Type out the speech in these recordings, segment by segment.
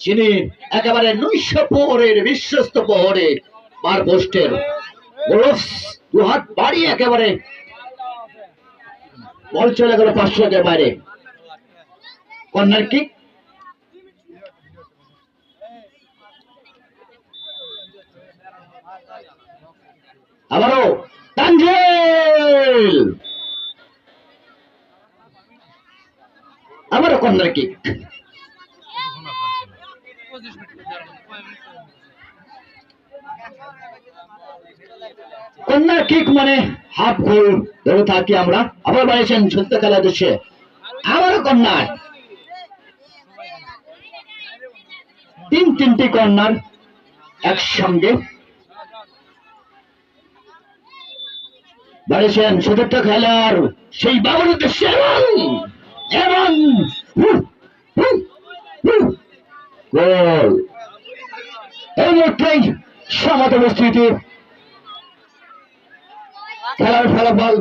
যিনি একেবারে নৈশ প্রহরের বিশ্বস্ত প্রহরে পার পোস্টের গ্লোভস দু হাত বাড়িয়ে একেবারে বল চলে গেল পাঁচশো একের বাইরে। Corner kick. আবারও তানজিল। আবারও কর্নার কিক। কন্যা কিক মানে হাফ গোল ধরে থাকি আমরা। আবার বাড়িয়েছেন সত্য খেলা দৃশ্যে আবারও কন্যা তিন তিনটি কর্নার একসঙ্গে। বাড়িয়েছেন সতীর্থ খেলার সেই বাবুর উদ্দেশ্যে এবং এবং গোল। এই মুহূর্তেই সমাত খেলার ফলাফল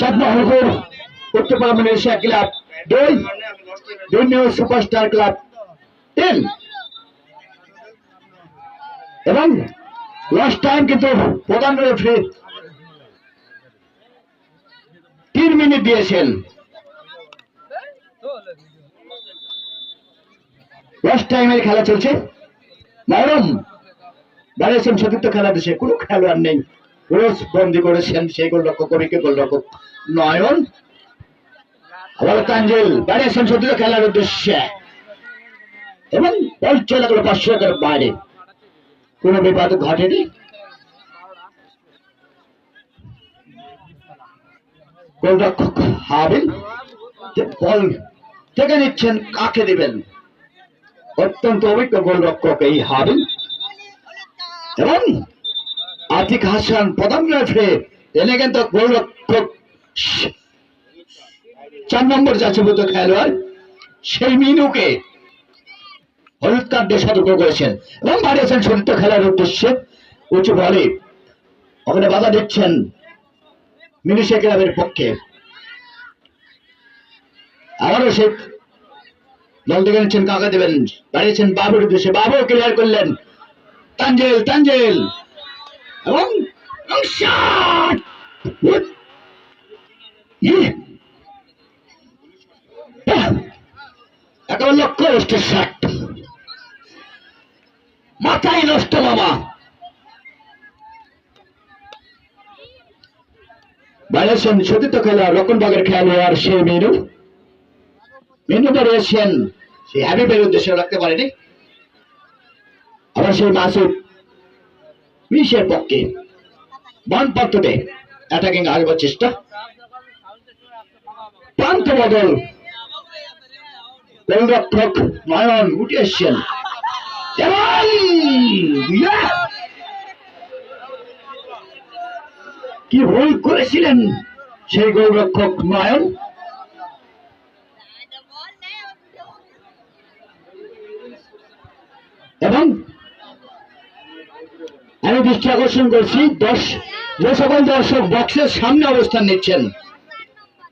চাঁদমহলপুর উত্তরপাড়া মালয়েশিয়া ক্লাব দুই জুনিয়র সুপারস্টার ক্লাব তিন। এবং লাস্ট টাইম কিন্তু প্রধান রেফারি তিন মিনিট দিয়েছেন। লাস্ট টাইমের খেলা চলছে। নরম। দাঁড়িয়েছেন সতীর্থ খেলা কোনো খেলোয়াড় নেই। রোজ বন্দি করেছেন সেই নয়ন। দাঁড়িয়েছেন সতীর্থ খেলার উদ্দেশ্যে। এবং বল চলে গেল পাঁচশো একের বাইরে বিপদ ঘটেনি। গোলরক্ষক বল থেকে নিচ্ছেন, কাকে দিবেন? অত্যন্ত অভিজ্ঞ গোলরক্ষক এই হাবিল এবং আতিক হাসান প্রধান রেফারি এনে কিন্তু গোলরক্ষক চার নম্বর জাতীয়ভূত খেলোয়াড় সেই মিনুকে হলুদ কার্ড সতর্ক করেছেন এবং বাড়িয়েছেন সতীর্থ খেলার উদ্দেশ্যে উঁচু বলে। ওখানে বাধা দিচ্ছেন মিনিশে ক্লাবের পক্ষে। আবারও সে দল থেকে নিচ্ছেন দেবেন? বাড়িয়েছেন বাবুর উদ্দেশ্যে। বাবু ক্লিয়ার করলেন। তাঞ্জেল তাঞ্জেল এবং মাথায় নষ্ট মামা বাড়িয়েছেন সতীর্থ খেলা রকনবাগের খেলোয়াড় সে মেনু। মেনু বাড়িয়েছেন সেই হাবিবের উদ্দেশ্যে রাখতে পারেনি। আবার সেই মাসুদ মিশের পক্ষে বান অ্যাটাকিং আসবার চেষ্টা। প্রান্ত বদল গোলরক্ষক নয়ন উঠে এসছেন। কি ভুল করেছিলেন সেই গোলরক্ষক নয়ন? এবং আমি দৃষ্টি আকর্ষণ করছি, দশ যে সকল দর্শক বক্সের সামনে অবস্থান নিচ্ছেন,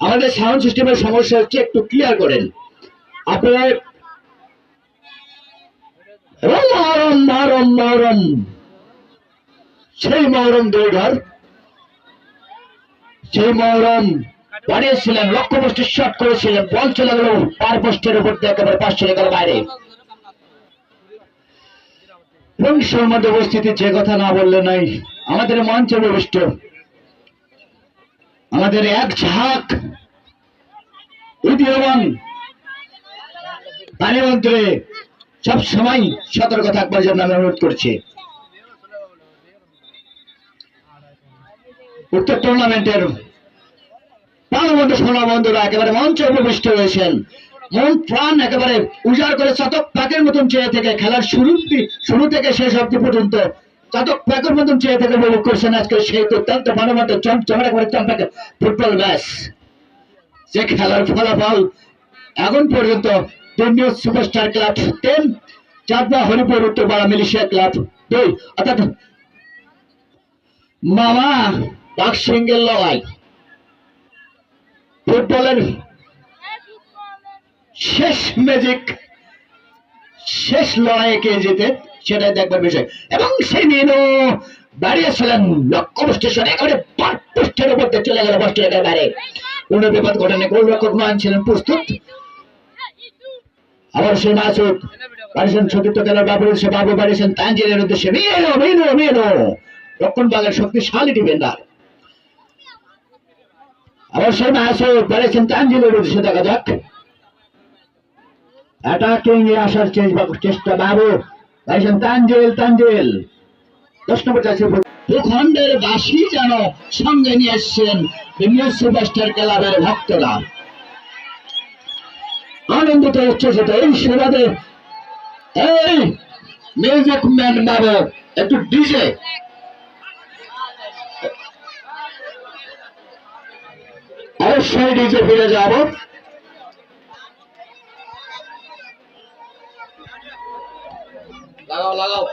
আমাদের সাউন্ড সিস্টেমের সমস্যা হচ্ছে একটু ক্লিয়ার করেন। আপনারা সেই মহরম দুই ঘর সেই মহরম বাড়িয়েছিলেন লক্ষ্য পোস্টে শট করেছিলেন, বল চলে গেল, পার পোস্টের উপর দিয়ে একেবারে পাঁচ চলে গেল বাইরে। এবং মধ্যে উপস্থিতি যে কথা না বললে নাই। আমাদের মঞ্চে প্রবিষ্ট আমাদের এক ঝাঁক উদীয়মান পানিমন্ত্রে সব সময় সতর্ক থাকবার জন্য আমি অনুরোধ করছি। উত্তর টুর্নামেন্টের প্রাণবন্ধু সোনা বন্ধুরা একেবারে মঞ্চে উপবিষ্ট হয়েছেন। মন প্রাণ একেবারে উজাড় করে চাতক পাকের মতন চেয়ে থেকে খেলার শুরু শুরু থেকে শেষ অব্দি পর্যন্ত চাতক পাকের মতন চেয়ে থেকে উপভোগ করছেন আজকে সেই দুর্দান্ত মানবন্ত চমচমার করে চমকাকে ফুটবল ম্যাচ। যে খেলার ফলাফল এখন পর্যন্ত দুর্নীয় superstar club ten Chandna Haripur, Uttarpara, Malaysia club দুই। অর্থাৎ মামা সিঙ্গেল লড়াই। ফুটবলের শেষ ম্যাজিক শেষ লড়াইয়ে কে জিতে সেটাই দেখবার বিষয়। এবং সেই মিনু দাঁড়িয়েছিলেন লক্ষ্য স্টেশন, একেবারে পোস্টের উপর দিয়ে চলে গেল পোস্টের একেবারে। কোন বিপদ ঘটনে গোলরক্ষক মান ছিলেন প্রস্তুত। আবার সেই মাসুদ পারিছেন চতুর্থ খেলার বাবু সে বাবু পারিছেন তাঞ্জিলের উদ্দেশ্যে মিনু মিনু মিনু রক্ষণ বাগের শক্তিশালী ডিফেন্ডার আবার সেই মাসুদ পারিছেন তাঞ্জিলের উদ্দেশ্যে দেখা যাক। অ্যাটাকিং এ আসার চেষ্টা- বাবু পাইছেন তাঞ্জিল তাঞ্জিল দশ নম্বর চাইছে ভূখণ্ডের বাসী যেন সঙ্গে নিয়ে এসছেন প্রিমিয়ার সুপারস্টার ক্লাবের ভক্তরা। আনন্দিত উচ্ছ্বসিত এই সুবাদে এই মিউজিক ম্যান বাবু, একটু ডিজে। অবশ্যই ডিজে ফিরে যাব। লাগাও লাগাও।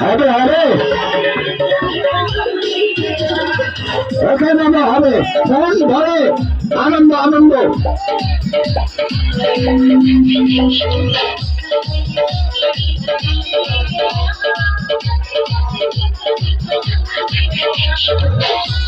হবে হবে। ওখানে হবে। মন ভরে আনন্দ আনন্দ। Thank you.